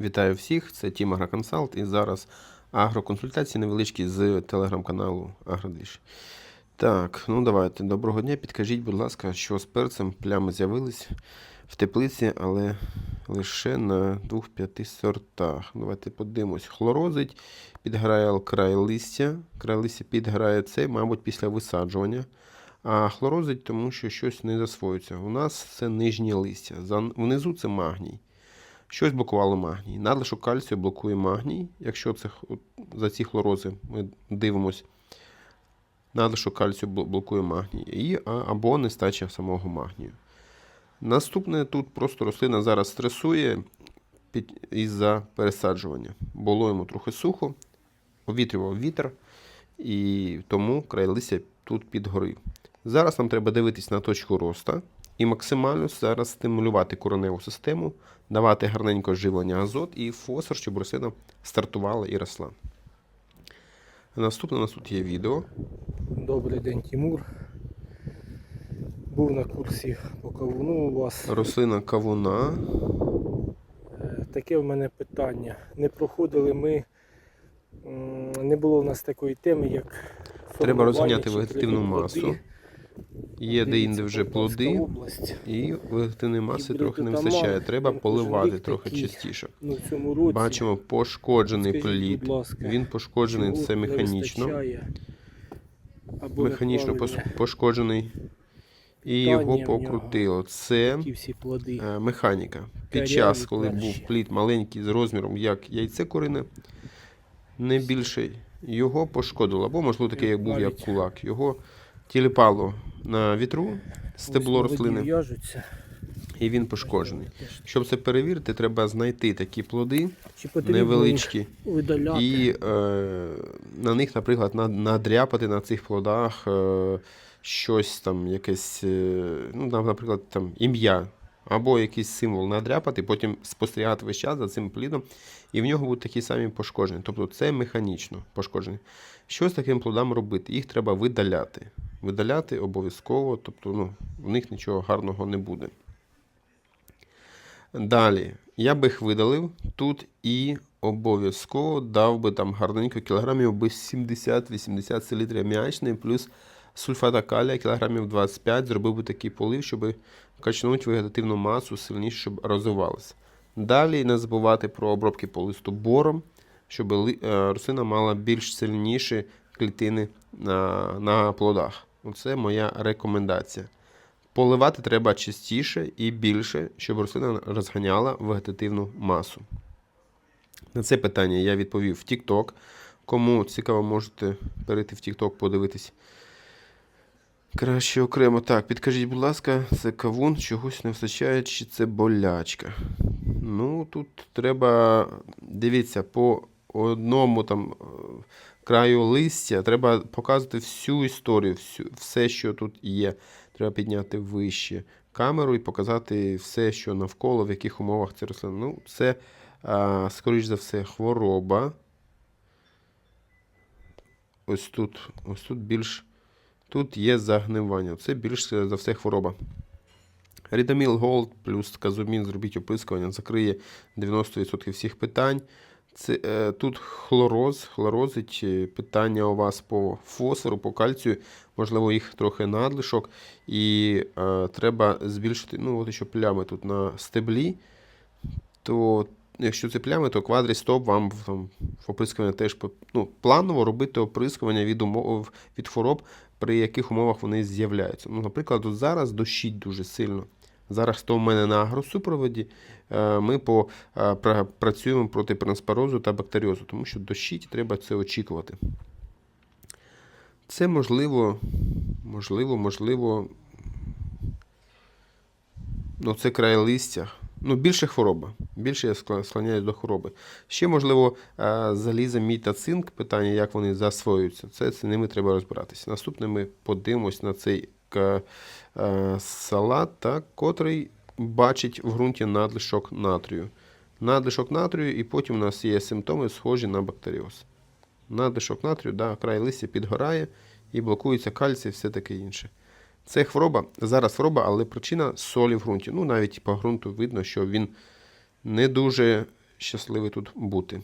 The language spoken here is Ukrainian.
Вітаю всіх, це Тім Агроконсалт і зараз агроконсультації невеличкі з телеграм-каналу Агродвіж. Так, ну давайте. Доброго дня. Підкажіть, будь ласка, що з перцем плями з'явились в теплиці, але лише на двох-п'яти сортах. Давайте подивимось. Хлорозить, підграє край листя. Край листя підграє це, мабуть, після висаджування. А хлорозить, тому що щось не засвоюється. У нас це нижнє листя. Внизу це магній. Щось блокувало магній. Надлишок кальцію блокує магній. Якщо це за ці хлорози ми дивимось, надлишок кальцію блокує магній. І, або нестача самого магнію. Наступне тут просто рослина зараз стресує із-за пересаджування. Було йому трохи сухо, повітрював вітер, і тому край листя тут підгорів. Зараз нам треба дивитись на точку росту і максимально зараз стимулювати кореневу систему, давати гарненько живлення азот і фосфор, щоб рослина стартувала і росла. Наступне у нас тут є відео. Добрий день, Тимур. Був на курсі по кавуну у вас. Рослина кавуна. Е, Таке в мене питання. Не проходили ми, не було в нас такої теми, як Треба розганяти вегетативну масу. Є де інде вже плоди, і вегетативної маси трохи не вистачає. Треба поливати трохи частіше. Бачимо пошкоджений плід. Він пошкоджений це механічно. Механічно пошкоджений. І його покрутило. Це е, механіка. Під час, коли був плід маленький з розміром, як яйце курине, не більший, його пошкодило. Або, можливо, таке, як був як кулак. Його тіліпало на вітру, стебло Ось рослини, і він пошкоджений. Щоб це перевірити, треба знайти такі плоди невеличкі. І е, на них, наприклад, надряпати на цих плодах е, щось там, якесь, е, ну, наприклад, там ім'я або якийсь символ надряпати, потім спостерігати весь час за цим плідом, і в нього будуть такі самі пошкодження. Тобто це механічно пошкодження. Що з таким плодам робити? Їх треба видаляти. Видаляти обов'язково, тобто ну, в них нічого гарного не буде. Далі, я би їх видалив тут і обов'язково дав би там гарненько кілограмів би 70-80 селітри м'ячної, плюс сульфата калія кілограмів 25, зробив би такий полив, щоб качнути вегетативну масу сильніше, щоб розвивалася. Далі не забувати про обробки по листу бором, щоб е, рослина мала більш сильніші клітини на, на плодах. Оце моя рекомендація. Поливати треба частіше і більше, щоб рослина розганяла вегетативну масу. На це питання я відповів в TikTok. Кому цікаво, можете перейти в TikTok, подивитись. Краще окремо. Так, підкажіть, будь ласка, це кавун, чогось не вистачає, чи це болячка? Ну, тут треба, дивіться, по одному там е, краю листя треба показувати всю історію, всю, все, що тут є. Треба підняти вище камеру і показати все, що навколо, в яких умовах це рослина. Ну, це, а, скоріш за все, хвороба. Ось тут, ось тут більш. Тут є загнивання. Це більш за все хвороба. Рідоміл Gold плюс казумін зробіть оприскування, закриє 90% всіх питань. Це, е, тут хлороз, хлорозить е, питання у вас по фосфору, по кальцію, можливо, їх трохи надлишок, і е, треба збільшити, ну, от що плями тут на стеблі, то якщо це плями, то квадрістоп вам там, оприскування теж ну, планово робити оприскування від умов від хвороб, при яких умовах вони з'являються. Ну, наприклад, от зараз дощить дуже сильно. Зараз то в мене на агросупроводі е, ми е, пра- працюємо проти пранспорозу та бактеріозу, тому що дощить треба це очікувати. Це можливо, можливо, можливо. Ну, це край листя. Ну, більше хвороба. Більше я склоняюсь до хвороби. Ще, можливо, е, заліза, мідь та цинк, питання, як вони засвоюються. Це з ними треба розбиратися. Наступне ми подивимось на цей салат, так, котрий бачить в ґрунті надлишок натрію. Надлишок натрію, і потім у нас є симптоми, схожі на бактеріоз. Надлишок натрію, да, край листя підгорає і блокується кальцій і все таке інше. Це хвороба, зараз хвороба, але причина солі в ґрунті. Ну, навіть по ґрунту видно, що він не дуже щасливий тут бути.